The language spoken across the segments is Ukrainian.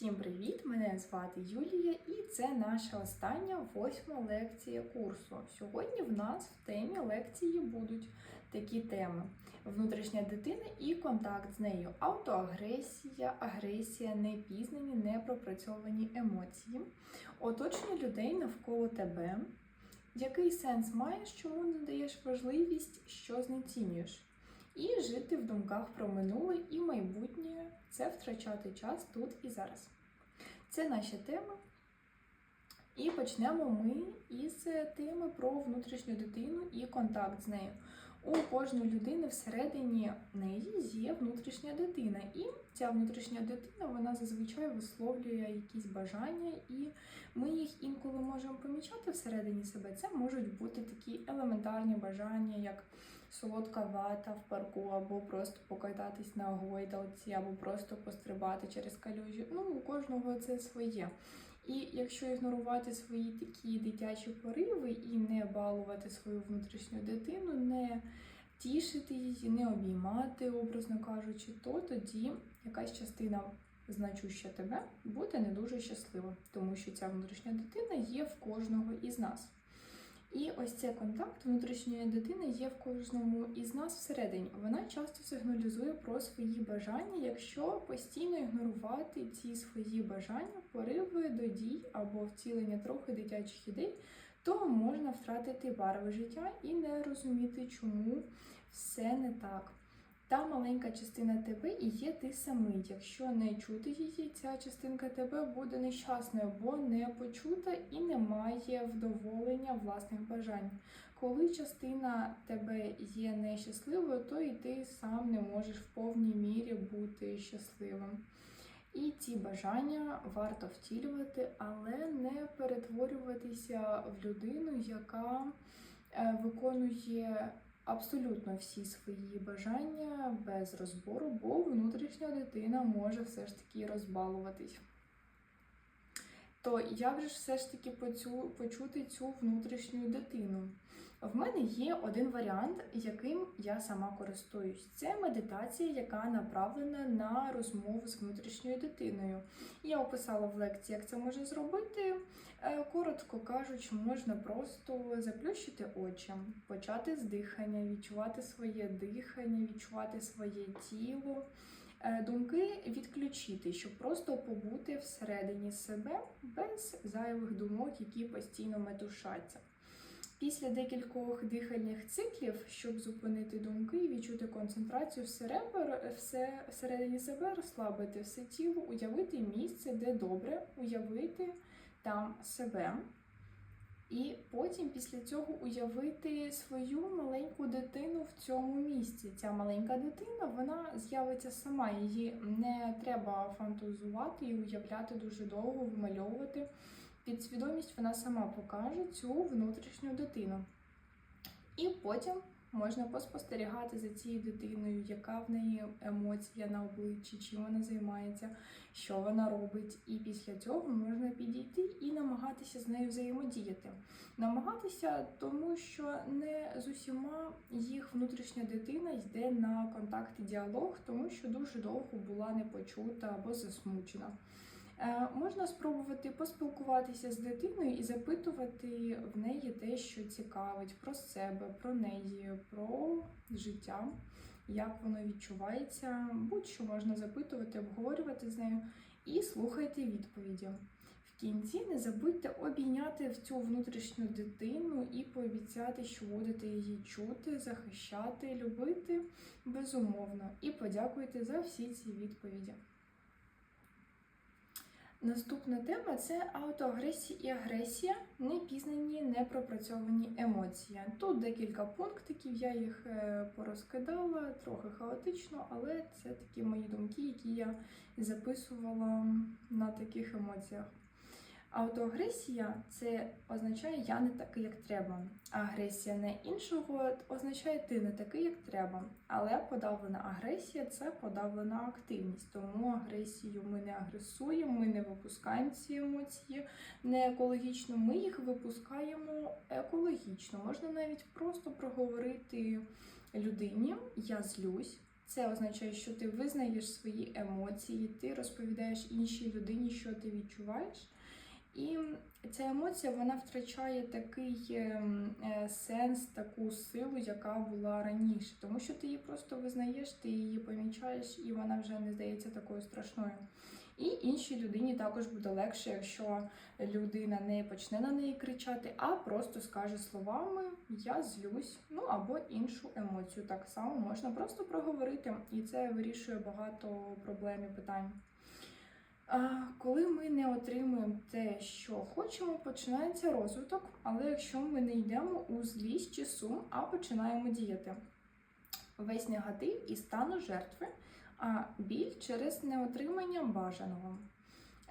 Всім привіт! Мене звати Юлія, і це наша остання восьма лекція курсу. Сьогодні в нас в темі лекції будуть такі теми: внутрішня дитина і контакт з нею, автоагресія, агресія, непізнані, непропрацьовані емоції, оточення людей навколо тебе. Який сенс маєш, чому надаєш важливість, що знецінюєш? І жити в думках про минуле і майбутнє це втрачати час тут і зараз. Це наші теми. І почнемо ми із теми про внутрішню дитину і контакт з нею. У кожної людини всередині неї є внутрішня дитина, і ця внутрішня дитина вона зазвичай висловлює якісь бажання, і ми їх інколи можемо помічати всередині себе. Це можуть бути такі елементарні бажання, як солодка вата в парку, або просто покататись на гойдалці, або просто пострибати через калюжі. Ну, у кожного це своє. І якщо ігнорувати свої такі дитячі пориви і не балувати свою внутрішню дитину, не тішити її, не обіймати, образно кажучи, то тоді якась частина значуща тебе буде не дуже щаслива, тому що ця внутрішня дитина є в кожного із нас. І ось цей контакт внутрішньої дитини є в кожному із нас всередині. Вона часто сигналізує про свої бажання, якщо постійно ігнорувати ці свої бажання, пориви до дій або втілення трохи дитячих ідей, то можна втратити барви життя і не розуміти, чому все не так. Та маленька частина тебе і є ти самий. Якщо не чути її, ця частинка тебе буде нещасною, бо не почута і не має вдоволення власних бажань. Коли частина тебе є нещасливою, то і ти сам не можеш в повній мірі бути щасливим. І ці бажання варто втілювати, але не перетворюватися в людину, яка е, виконує абсолютно всі свої бажання без розбору, бо внутрішня дитина може все ж таки розбалуватись. То як же все ж таки почути цю внутрішню дитину? В мене є один варіант, яким я сама користуюсь. Це медитація, яка направлена на розмову з внутрішньою дитиною. Я описала в лекції, як це можна зробити. Е, Коротко кажучи, можна просто заплющити очі, почати з дихання, відчувати своє дихання, відчувати своє тіло. Е, Думки відключити, щоб просто побути всередині себе без зайвих думок, які постійно метушаться. Після декількох дихальних циклів, щоб зупинити думки і відчути концентрацію все, всередині себе, розслабити все тіло, уявити місце, де добре, уявити там себе. І потім після цього уявити свою маленьку дитину в цьому місці. Ця маленька дитина вона з'явиться сама. Її не треба фантазувати і уявляти дуже довго, вимальовувати. Підсвідомість вона сама покаже цю внутрішню дитину. І потім можна поспостерігати за цією дитиною, яка в неї емоція на обличчі, чим вона займається, що вона робить. І після цього можна підійти і намагатися з нею взаємодіяти. Намагатися, тому що не з усіма їх внутрішня дитина йде на контакт і діалог, тому що дуже довго була не почута або засмучена. Е, Можна спробувати поспілкуватися з дитиною і запитувати в неї те, що цікавить про себе, про неї, про життя, як воно відчувається. Будь-що можна запитувати, обговорювати з нею і слухайте відповіді. В кінці не забудьте обійняти в цю внутрішню дитину і пообіцяти, що будете її чути, захищати, любити безумовно. І подякуйте за всі ці відповіді. Наступна тема це аутоагресія і агресія, непізнані, непропрацьовані емоції. Тут декілька пунктиків, я їх е, порозкидала, трохи хаотично, але це такі мої думки, які я записувала на таких емоціях. Аутоагресія це означає я не такий, як треба. Агресія на іншого означає ти не такий, як треба. Але подавлена агресія це подавлена активність. Тому агресію ми не агресуємо, ми не випускаємо ці емоції не екологічно. Ми їх випускаємо екологічно. Можна навіть просто проговорити людині: я злюсь. Це означає, що ти визнаєш свої емоції, ти розповідаєш іншій людині, що ти відчуваєш. І ця емоція вона втрачає такий ем, е, сенс, таку силу, яка була раніше, тому що ти її просто визнаєш, ти її помічаєш, і вона вже не здається такою страшною. І іншій людині також буде легше, якщо людина не почне на неї кричати, а просто скаже словами Я злюсь, ну або іншу емоцію. Так само можна просто проговорити, і це вирішує багато проблем і питань. Коли ми не отримуємо те, що хочемо, починається розвиток, але якщо ми не йдемо у злість чи сум, а починаємо діяти, весь негатив і стану жертви, а біль через неотримання бажаного.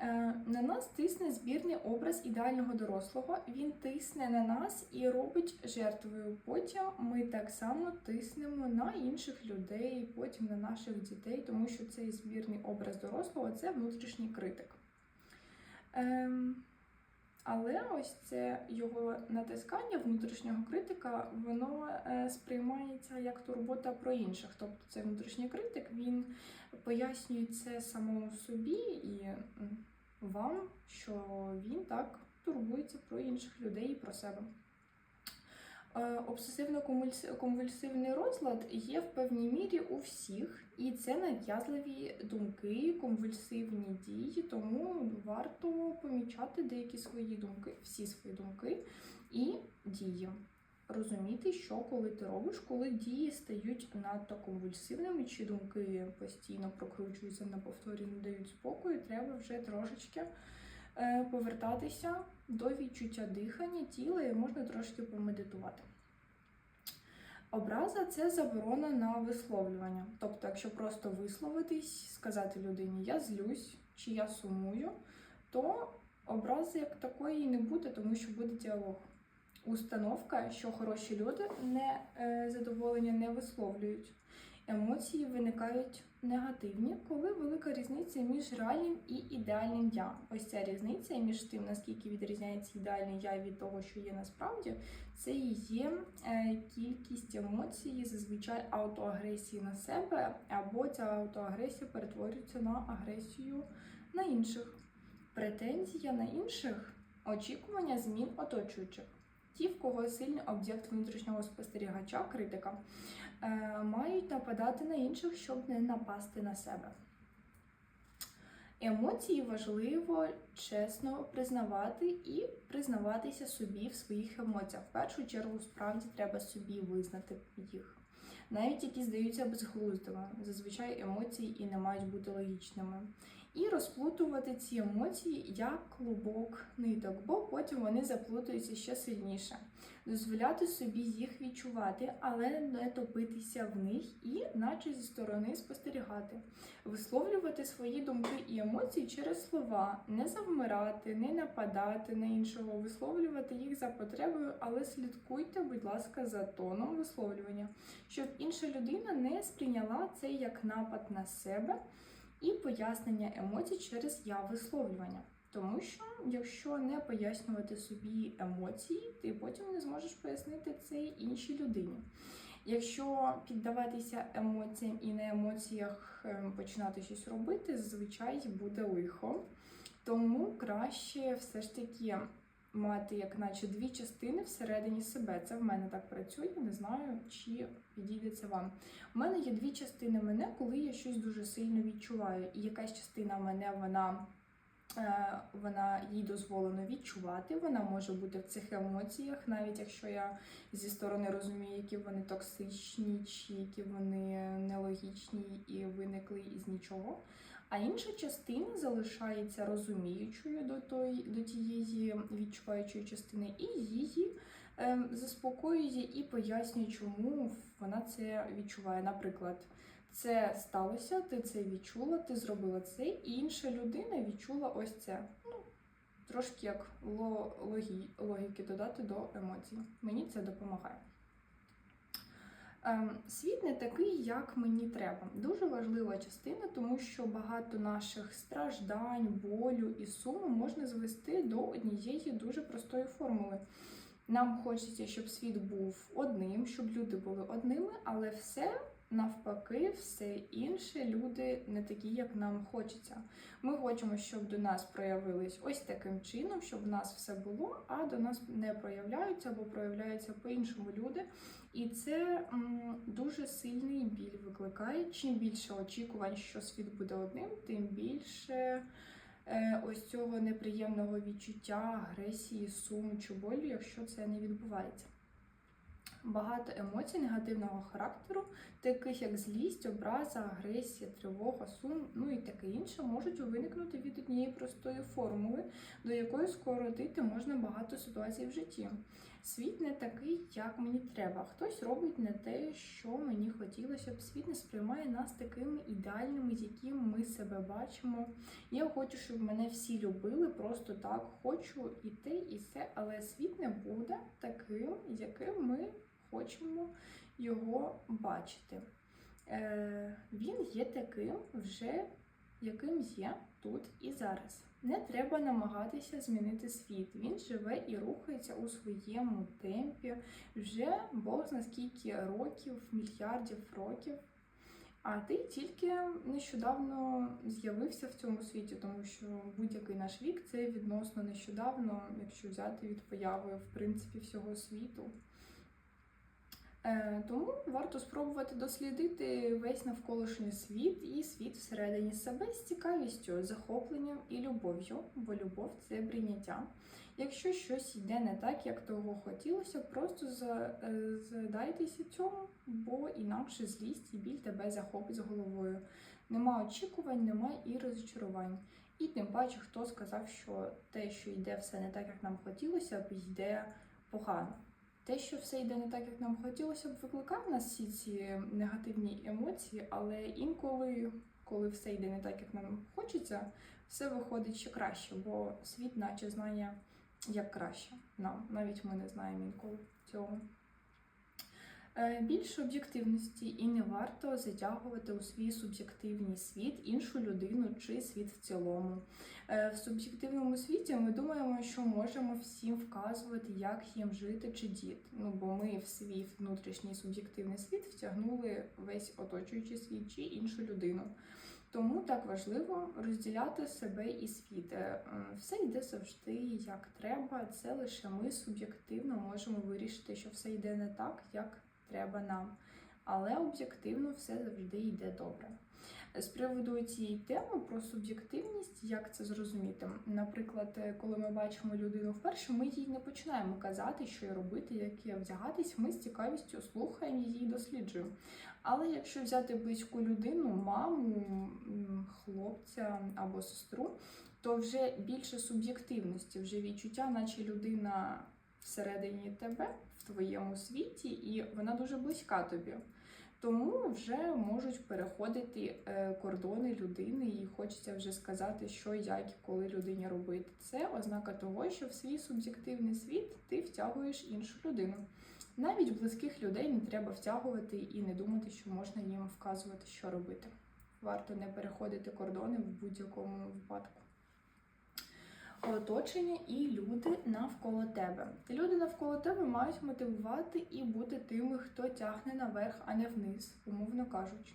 Е, На нас тисне збірний образ ідеального дорослого. Він тисне на нас і робить жертвою. Потім ми так само тиснемо на інших людей, потім на наших дітей, тому що цей збірний образ дорослого це внутрішній критик. Ем, але ось це його натискання внутрішнього критика, воно е, сприймається як турбота про інших. Тобто цей внутрішній критик він пояснює це самому собі і вам, що він так турбується про інших людей і про себе. Е, Обсесивно-конвульсивний розлад є в певній мірі у всіх, і це нав'язливі думки, конвульсивні дії, тому варто помічати деякі свої думки, всі свої думки і дії. Розуміти, що коли ти робиш, коли дії стають надто конвульсивними, чи думки постійно прокручуються на повторі, не дають спокою, треба вже трошечки е, повертатися до відчуття дихання тіла і можна трошки помедитувати. Образа це заборона на висловлювання. Тобто, якщо просто висловитись, сказати людині я злюсь чи я сумую, то образи як такої не буде, тому що буде діалог. Установка, що хороші люди не е, задоволення не висловлюють. Емоції виникають негативні, коли велика різниця між реальним і ідеальним я. Ось ця різниця між тим, наскільки відрізняється ідеальне я від того, що є насправді, це і є е, кількість емоцій, зазвичай автоагресії на себе, або ця автоагресія перетворюється на агресію на інших. Претензія на інших очікування змін оточуючих. Ті, в кого сильний об'єкт внутрішнього спостерігача, критика, е, мають нападати на інших, щоб не напасти на себе. Емоції важливо чесно признавати і признаватися собі в своїх емоціях. В першу чергу, справді треба собі визнати їх. Навіть які здаються безглуздими. Зазвичай емоції і не мають бути логічними. І розплутувати ці емоції як клубок ниток, бо потім вони заплутаються ще сильніше. Дозволяти собі їх відчувати, але не топитися в них і, наче зі сторони, спостерігати, висловлювати свої думки і емоції через слова, не завмирати, не нападати на іншого, висловлювати їх за потребою, але слідкуйте, будь ласка, за тоном висловлювання, щоб інша людина не сприйняла це як напад на себе і пояснення емоцій через я висловлювання. Тому що, якщо не пояснювати собі емоції, ти потім не зможеш пояснити це іншій людині. Якщо піддаватися емоціям і на емоціях ем, починати щось робити, зазвичай буде лихо. Тому краще все ж таки мати, як наче дві частини всередині себе. Це в мене так працює, не знаю, чи підійде це вам. У мене є дві частини мене, коли я щось дуже сильно відчуваю. І якась частина мене, вона. Е, Вона їй дозволено відчувати, вона може бути в цих емоціях, навіть якщо я зі сторони розумію, які вони токсичні, чи які вони нелогічні і виникли із нічого. А інша частина залишається розуміючою до тої, до тієї відчуваючої частини, і її е, заспокоює і пояснює, чому вона це відчуває. Наприклад, це сталося, ти це відчула, ти зробила це, і інша людина відчула ось це. Ну, трошки як логі, логіки додати до емоцій. Мені це допомагає. Ем, Світ не такий, як мені треба. Дуже важлива частина, тому що багато наших страждань, болю і суму можна звести до однієї дуже простої формули. Нам хочеться, щоб світ був одним, щоб люди були одними, але все навпаки, все інше люди не такі, як нам хочеться. Ми хочемо, щоб до нас проявились ось таким чином, щоб в нас все було, а до нас не проявляються або проявляються по-іншому люди. І це м, дуже сильний біль викликає. Чим більше очікувань, що світ буде одним, тим більше е, ось цього неприємного відчуття, агресії, суму чи болю, якщо це не відбувається. Багато емоцій негативного характеру, таких як злість, образа, агресія, тривога, сум, ну і таке інше, можуть виникнути від однієї простої формули, до якої скоротити можна багато ситуацій в житті. Світ не такий, як мені треба. Хтось робить не те, що мені хотілося б. Світ не сприймає нас такими ідеальними, якими ми себе бачимо. Я хочу, щоб мене всі любили, просто так хочу і те, і все, але світ не буде таким, яким ми хочемо його бачити. Е, Він є таким вже, яким є тут і зараз. Не треба намагатися змінити світ. Він живе і рухається у своєму темпі вже Бог зна скільки років, мільярдів років. А ти тільки нещодавно з'явився в цьому світі, тому що будь-який наш вік це відносно нещодавно, якщо взяти від появи в принципі всього світу. Е, Тому варто спробувати дослідити весь навколишній світ і світ всередині себе з цікавістю, захопленням і любов'ю, бо любов це прийняття. Якщо щось йде не так, як того хотілося, просто е, задайтеся цьому, бо інакше злість і біль тебе захопить з головою. Нема очікувань, нема і розчарувань. І тим паче, хто сказав, що те, що йде все не так, як нам хотілося йде погано. Те, що все йде не так, як нам хотілося б, викликає в нас всі ці негативні емоції, але інколи, коли все йде не так, як нам хочеться, все виходить ще краще, бо світ наче знає, як краще нам. Навіть ми не знаємо інколи цього. Е, Більше об'єктивності і не варто затягувати у свій суб'єктивний світ іншу людину чи світ в цілому. Е, В суб'єктивному світі ми думаємо, що можемо всім вказувати, як їм жити чи діти. Ну бо ми в свій внутрішній суб'єктивний світ втягнули весь оточуючий світ чи іншу людину. Тому так важливо розділяти себе і світ. Е, Все йде завжди як треба. Це лише ми суб'єктивно можемо вирішити, що все йде не так, як треба нам. Але об'єктивно все завжди йде добре. З приводу цієї теми про суб'єктивність, як це зрозуміти? Наприклад, коли ми бачимо людину вперше, ми їй не починаємо казати, що їй робити, як їй вдягатись. Ми з цікавістю слухаємо її досліджуємо. Але якщо взяти близьку людину, маму, хлопця або сестру, то вже більше суб'єктивності, вже відчуття, наче людина всередині тебе, в твоєму світі, і вона дуже близька тобі. Тому вже можуть переходити е, кордони людини, і хочеться вже сказати, що як і коли людині робити. Це ознака того, що в свій суб'єктивний світ ти втягуєш іншу людину. Навіть близьких людей не треба втягувати і не думати, що можна їм вказувати, що робити. Варто не переходити кордони в будь-якому випадку. Оточення і люди навколо тебе. Люди навколо тебе мають мотивувати і бути тими, хто тягне наверх, а не вниз, умовно кажучи.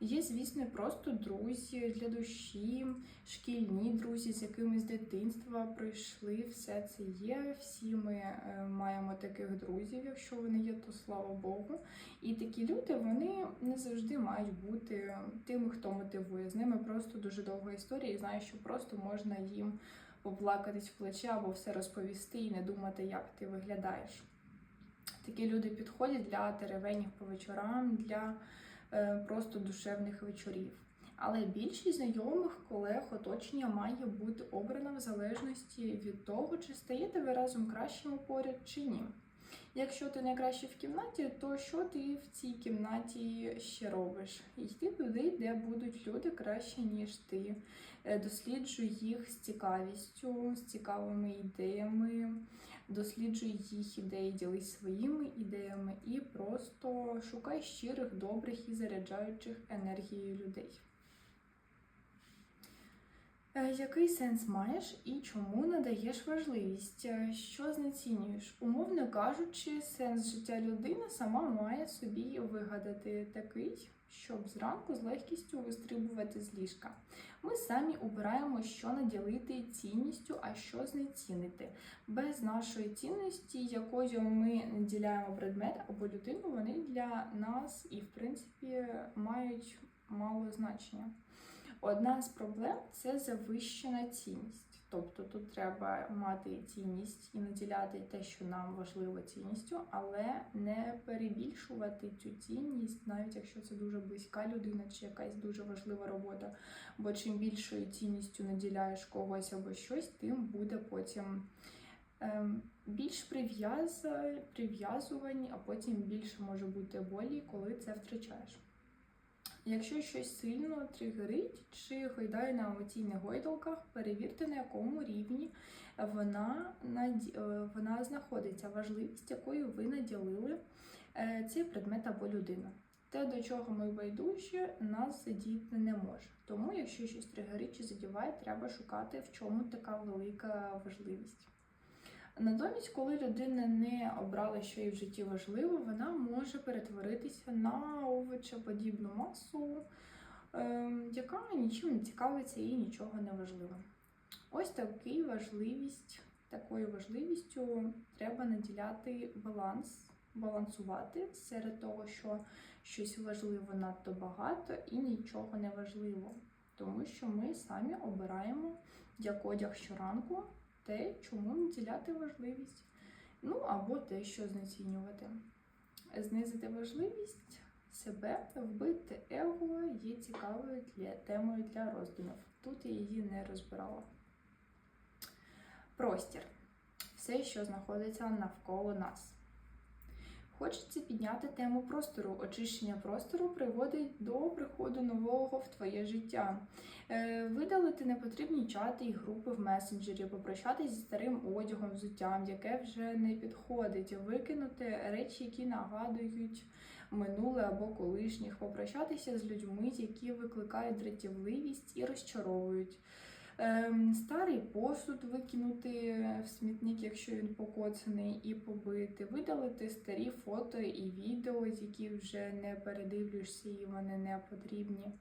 Є, звісно, просто друзі для душі, шкільні друзі, з якими з дитинства пройшли, все це є. Всі ми е, маємо таких друзів, якщо вони є, то слава Богу. І такі люди вони не завжди мають бути тими, хто мотивує. З ними просто дуже довга історія, і знаю, що просто можна їм поплакатись в плече або все розповісти і не думати, як ти виглядаєш. Такі люди підходять для теревенів по вечорам, для е, просто душевних вечорів. Але більшість знайомих колег оточення має бути обрана в залежності від того, чи стаєте ви разом кращими поряд чи ні. Якщо ти найкраще в кімнаті, то що ти в цій кімнаті ще робиш? Йти туди, де будуть люди краще, ніж ти. Е, Досліджуй їх з цікавістю, з цікавими ідеями, досліджуй їх ідеї, ділись своїми ідеями і просто шукай щирих, добрих і заряджаючих енергією людей. Е, Який сенс маєш і чому надаєш важливість? Е, Що знецінюєш? Умовно кажучи, сенс життя людини сама має собі вигадати такий, щоб зранку з легкістю вистрибувати з ліжка. Ми самі обираємо, що наділити цінністю, а що знецінити. Без нашої цінності, якою ми наділяємо предмет або людину, вони для нас і, в принципі, мають мало значення. Одна з проблем це завищена цінність. Тобто тут треба мати цінність і наділяти те, що нам важливо цінністю, але не перебільшувати цю цінність, навіть якщо це дуже близька людина чи якась дуже важлива робота. Бо чим більшою цінністю наділяєш когось або щось, тим буде потім ем, більш прив'яз... прив'язувані, а потім більше може бути болі, коли це втрачаєш. Якщо щось сильно тригерить чи гойдає на емоційних гойдалках, перевірте, на якому рівні вона, е, вона знаходиться, важливість якою ви наділили е, цей предмет або людину. Те, до чого ми байдужі, нас задіяти не може. Тому, якщо щось тригерить чи задіває, треба шукати, в чому така велика важливість. Натомість, коли людина не обрала, що їй в житті важливо, вона може перетворитися на овочеподібну масу, ем, яка нічим не цікавиться і нічого не важливо. Ось такий важливість, такою важливістю треба наділяти баланс, балансувати серед того, що щось важливо надто багато і нічого не важливо. Тому що ми самі обираємо як одяг щоранку те, чому наділяти важливість. Ну або те, що знецінювати. Знизити важливість себе, вбити его є цікавою для темою для роздумів. Тут я її не розбирала. Простір все, що знаходиться навколо нас. Хочеться підняти тему простору. Очищення простору приводить до приходу нового в твоє життя. Е, Видалити непотрібні чати і групи в месенджері, попрощатись зі старим одягом, взуттям, яке вже не підходить, викинути речі, які нагадують минуле або колишніх, попрощатися з людьми, які викликають дратівливість і розчаровують. Ем, Старий посуд викинути в смітник, якщо він покоцаний, і побити, видалити старі фото і відео, з яких вже не передивлюєшся і вони не потрібні.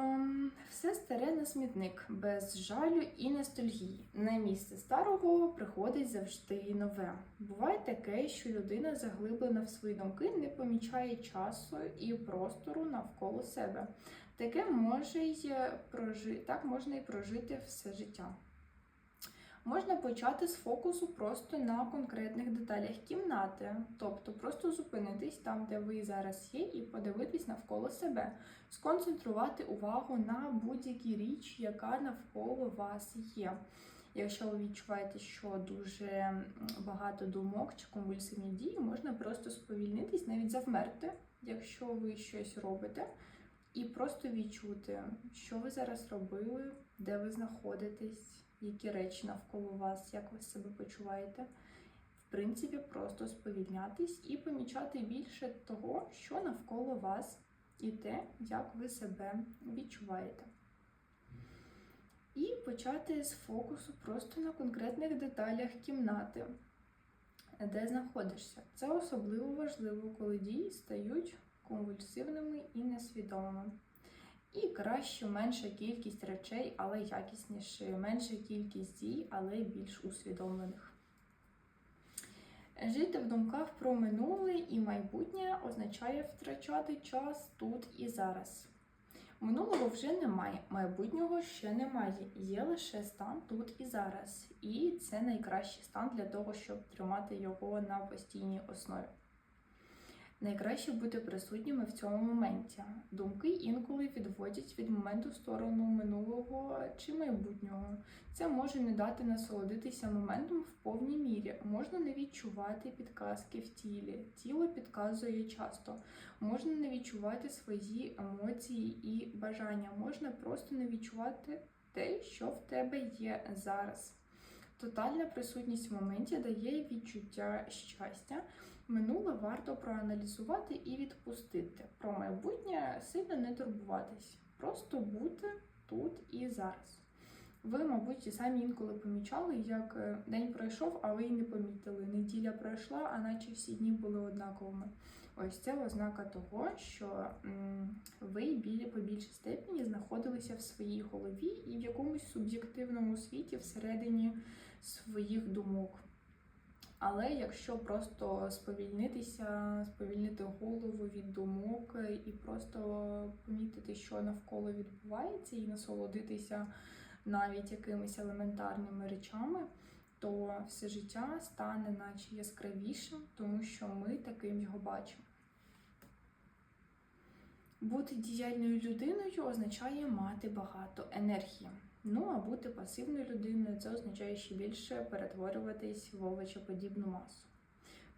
Ем, Все старе на смітник, без жалю і ностальгії. На місце старого приходить завжди нове. Буває таке, що людина заглиблена в свої думки, не помічає часу і простору навколо себе. Таке може й прожити, так можна і прожити все життя. Можна почати з фокусу просто на конкретних деталях кімнати, тобто просто зупинитись там, де ви зараз є, і подивитись навколо себе, сконцентрувати увагу на будь-якій річ, яка навколо вас є. Якщо ви відчуваєте, що дуже багато думок чи конвульсивні дії, можна просто сповільнитись, навіть завмерти, якщо ви щось робите, і просто відчути, що ви зараз робили, де ви знаходитесь які речі навколо вас, як ви себе почуваєте. В принципі, просто сповільнятись і помічати більше того, що навколо вас, і те, як ви себе відчуваєте. І почати з фокусу просто на конкретних деталях кімнати, де знаходишся. Це особливо важливо, коли дії стають конвульсивними і несвідомими. І краще менша кількість речей, але якісніше, менша кількість дій, але більш усвідомлених. Жити в думках про минуле і майбутнє означає втрачати час тут і зараз. Минулого вже немає, майбутнього ще немає. Є лише стан тут і зараз. І це найкращий стан для того, щоб тримати його на постійній основі. Найкраще бути присутніми в цьому моменті. Думки інколи відводять від моменту в сторону минулого чи майбутнього. Це може не дати насолодитися моментом в повній мірі. Можна не відчувати підказки в тілі. Тіло підказує часто. Можна не відчувати свої емоції і бажання. Можна просто не відчувати те, що в тебе є зараз. Тотальна присутність в моменті дає відчуття щастя. Минуле варто проаналізувати і відпустити. Про майбутнє сильно не турбуватись. Просто бути тут і зараз. Ви, мабуть, і самі інколи помічали, як е, день пройшов, а ви й не помітили. Неділя пройшла, а наче всі дні були однаковими. Ось це ознака того, що ви білі по більшій степені знаходилися в своїй голові і в якомусь суб'єктивному світі всередині своїх думок. Але якщо просто сповільнитися, сповільнити голову від думок і просто помітити, що навколо відбувається, і насолодитися навіть якимись елементарними речами, то все життя стане наче яскравішим, тому що ми таким його бачимо. Бути діяльною людиною означає мати багато енергії. Ну а бути пасивною людиною це означає ще більше перетворюватись в овочеподібну масу.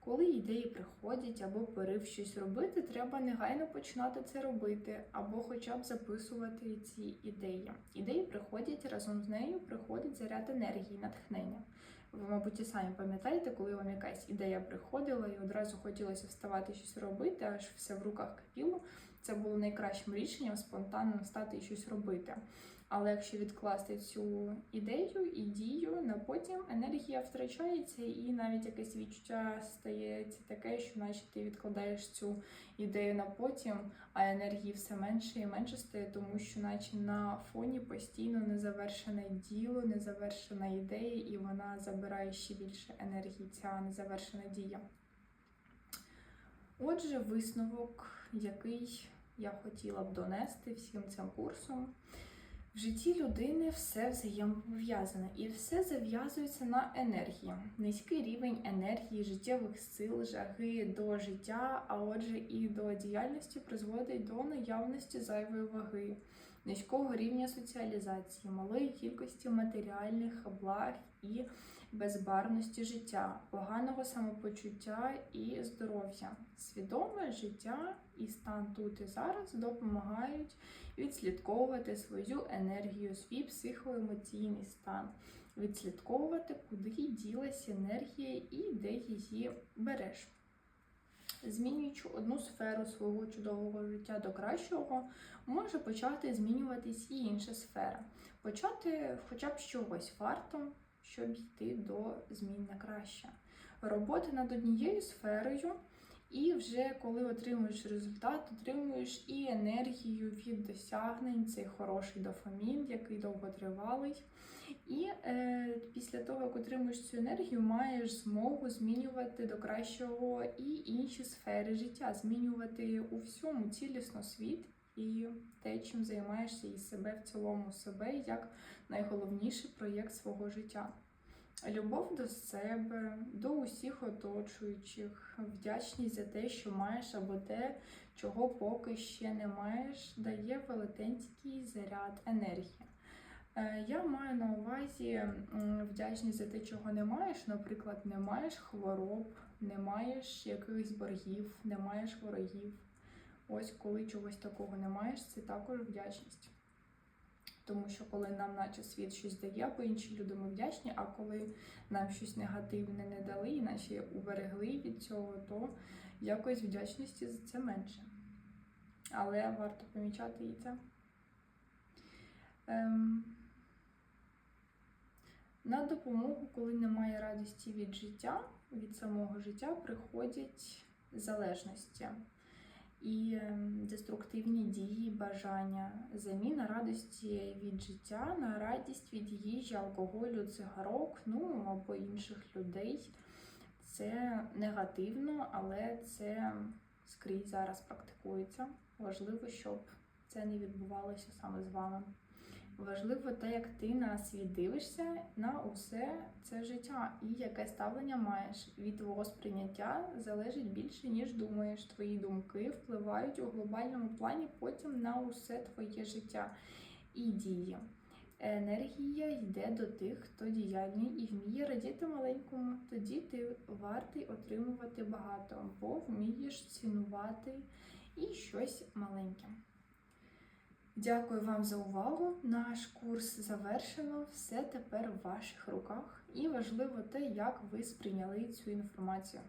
Коли ідеї приходять або порив щось робити, треба негайно починати це робити, або хоча б записувати ці ідеї. Ідеї приходять разом з нею, приходить заряд енергії, натхнення. Ви, мабуть, і самі пам'ятаєте, коли вам якась ідея приходила і одразу хотілося вставати щось робити, аж все в руках кипіло. Це було найкращим рішенням спонтанно встати і щось робити. Але якщо відкласти цю ідею і дію на потім, енергія втрачається, і навіть якесь відчуття стається таке, що наче ти відкладаєш цю ідею на потім, а енергії все менше і менше стає, тому що, наче на фоні постійно незавершене діло, незавершена ідея, і вона забирає ще більше енергії, ця незавершена дія. Отже, висновок, який я хотіла б донести всім цим курсом. В житті людини все взаємопов'язане і все зав'язується на енергії. Низький рівень енергії, життєвих сил, жаги до життя, а отже, і до діяльності призводить до наявності зайвої ваги, низького рівня соціалізації, малої кількості матеріальних благ і безбарності життя, поганого самопочуття і здоров'я. Свідоме життя і стан тут і зараз допомагають відслідковувати свою енергію, свій психоемоційний стан, відслідковувати, куди ділася енергія і де її береш. Змінюючи одну сферу свого чудового життя до кращого, може почати змінюватись і інша сфера. Почати хоча б чогось варто, щоб йти до змін на краще. Робота над однією сферою, і вже коли отримуєш результат, отримуєш і енергію від досягнень, цей хороший дофамін, який довготривалий. І е, після того, як отримуєш цю енергію, маєш змогу змінювати до кращого і інші сфери життя, змінювати у всьому цілісно світ і те, чим займаєшся, і себе в цілому себе як найголовніший проєкт свого життя. Любов до себе, до усіх оточуючих, вдячність за те, що маєш, або те, чого поки ще не маєш, дає велетенський заряд енергії. Е, Я маю на увазі вдячність за те, чого не маєш. Наприклад, не маєш хвороб, не маєш якихось боргів, не маєш ворогів. Ось коли чогось такого не маєш, це також вдячність. Тому що коли нам, наче світ щось дає, або інші люди ми вдячні, а коли нам щось негативне не дали, і наче уберегли від цього, то якось вдячності за це менше. Але варто помічати і це. Ем... На допомогу, коли немає радості від життя, від самого життя, приходять залежності і ем, деструктивні дії, бажання, заміна радості від життя на радість від їжі, алкоголю, цигарок, ну або інших людей. Це негативно, але це скрізь зараз практикується. Важливо, щоб це не відбувалося саме з вами. Важливо те, як ти на світ дивишся на усе це життя і яке ставлення маєш. Від твого сприйняття залежить більше, ніж думаєш. Твої думки впливають у глобальному плані потім на усе твоє життя і дії. Енергія йде до тих, хто діяльний і вміє радіти маленькому. Тоді ти вартий отримувати багато, бо вмієш цінувати і щось маленьке. Дякую вам за увагу. Наш курс завершено. Все тепер в ваших руках. І важливо те, як ви сприйняли цю інформацію.